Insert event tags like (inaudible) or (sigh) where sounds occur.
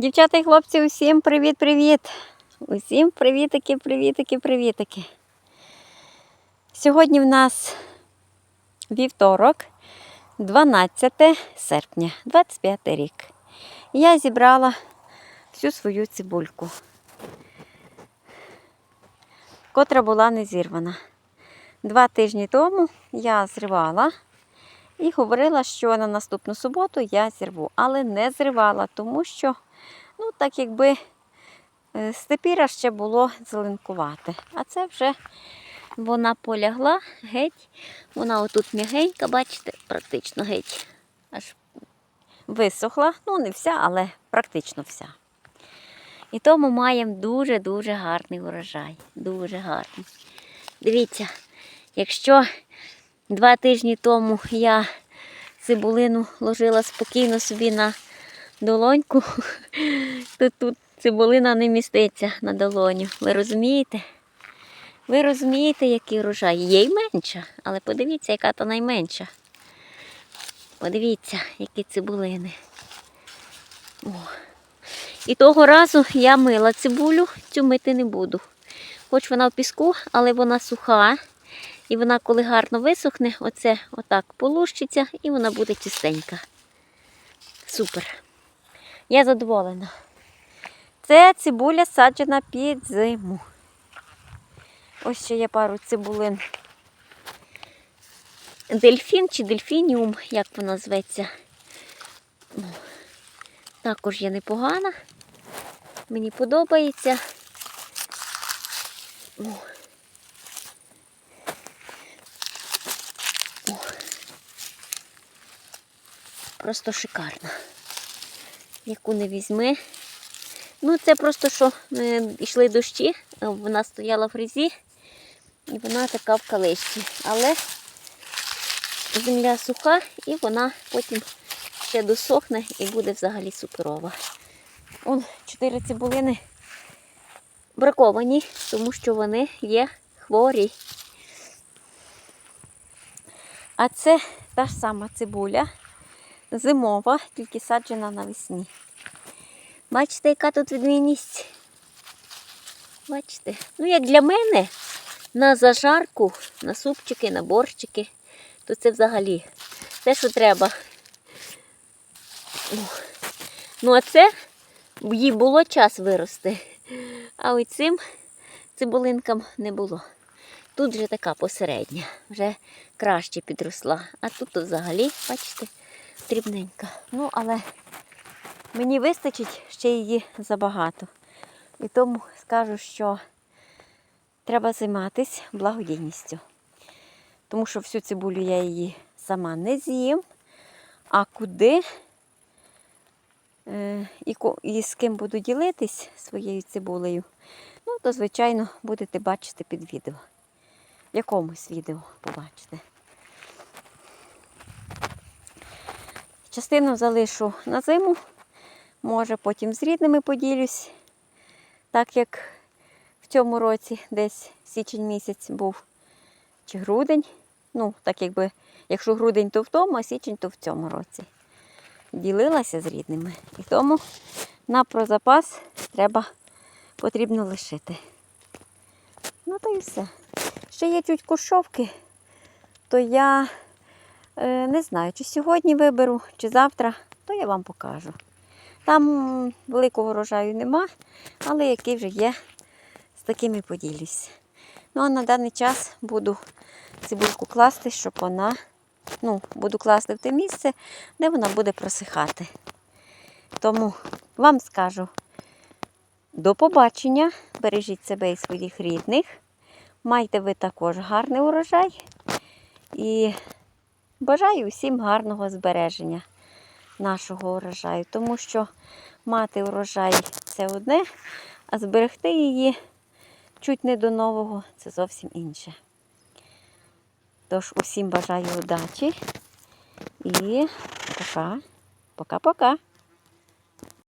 Дівчата і хлопці, усім привіт-привіт! Усім привітики, привітики, привітики. Сьогодні в нас вівторок, 12 серпня, 25 рік. Я зібрала всю свою цибульку, котра була не зірвана. Два тижні тому я зривала і говорила, що на наступну суботу я зірву, але не зривала, тому що, ну, так якби е, степіра ще було зеленкувати. А це вже вона полягла геть. Вона отут м'ягенька, бачите, практично геть. Аж висохла. Ну, не вся, але практично вся. І тому маємо дуже-дуже гарний урожай. Дуже гарний. Дивіться, якщо Два тижні тому я цибулину ложила спокійно собі на долоньку, (laughs) то тут цибулина не міститься на долоню. Ви розумієте? Ви розумієте, який урожай? Є й менша, але подивіться, яка то найменша. Подивіться, які цибулини. О. І того разу я мила цибулю, цю мити не буду. Хоч вона в піску, але вона суха. І вона, коли гарно висохне, оце отак полущиться і вона буде чистенька. Супер. Я задоволена. Це цибуля саджена під зиму. Ось ще є пару цибулин. Дельфін чи дельфініум, як вона зветься. Ну, Також є непогана. Мені подобається. Просто шикарна. Яку не візьми. Ну, це просто що е, йшли дощі, е, вона стояла в грязі і вона така в калишці. Але земля суха і вона потім ще досохне і буде взагалі суперова. Он чотири цибулини браковані, тому що вони є хворі. А це та ж сама цибуля зимова, тільки саджена навесні. Бачите, яка тут відмінність? Бачите? Ну, як для мене, на зажарку, на супчики, на борщики, то це взагалі те, що треба. Ну, а це їй було час вирости. А ось цим цибулинкам не було. Тут вже така посередня, вже краще підросла. А тут взагалі, бачите, дрібненька. Ну, але мені вистачить ще її забагато. І тому скажу, що треба займатися благодійністю. Тому що всю цибулю я її сама не з'їм. А куди е, і, з ким буду ділитись своєю цибулею, ну, то, звичайно, будете бачити під відео. В якомусь відео побачите. Частину залишу на зиму, може потім з рідними поділюсь, так як в цьому році десь січень місяць був чи грудень. Ну, так якби, якщо грудень, то в тому, а січень, то в цьому році. Ділилася з рідними. І тому на прозапас треба потрібно лишити. Ну то і все. Ще є чуть кушовки, то я Не знаю, чи сьогодні виберу, чи завтра, то я вам покажу. Там великого врожаю нема, але який вже є, з такими поділюсь. Ну, а на даний час буду цибульку класти, щоб вона, ну, буду класти в те місце, де вона буде просихати. Тому вам скажу до побачення, бережіть себе і своїх рідних. Майте ви також гарний урожай. І Бажаю усім гарного збереження нашого урожаю, тому що мати урожай це одне, а зберегти її чуть не до нового це зовсім інше. Тож усім бажаю удачі і пока, пока-пока.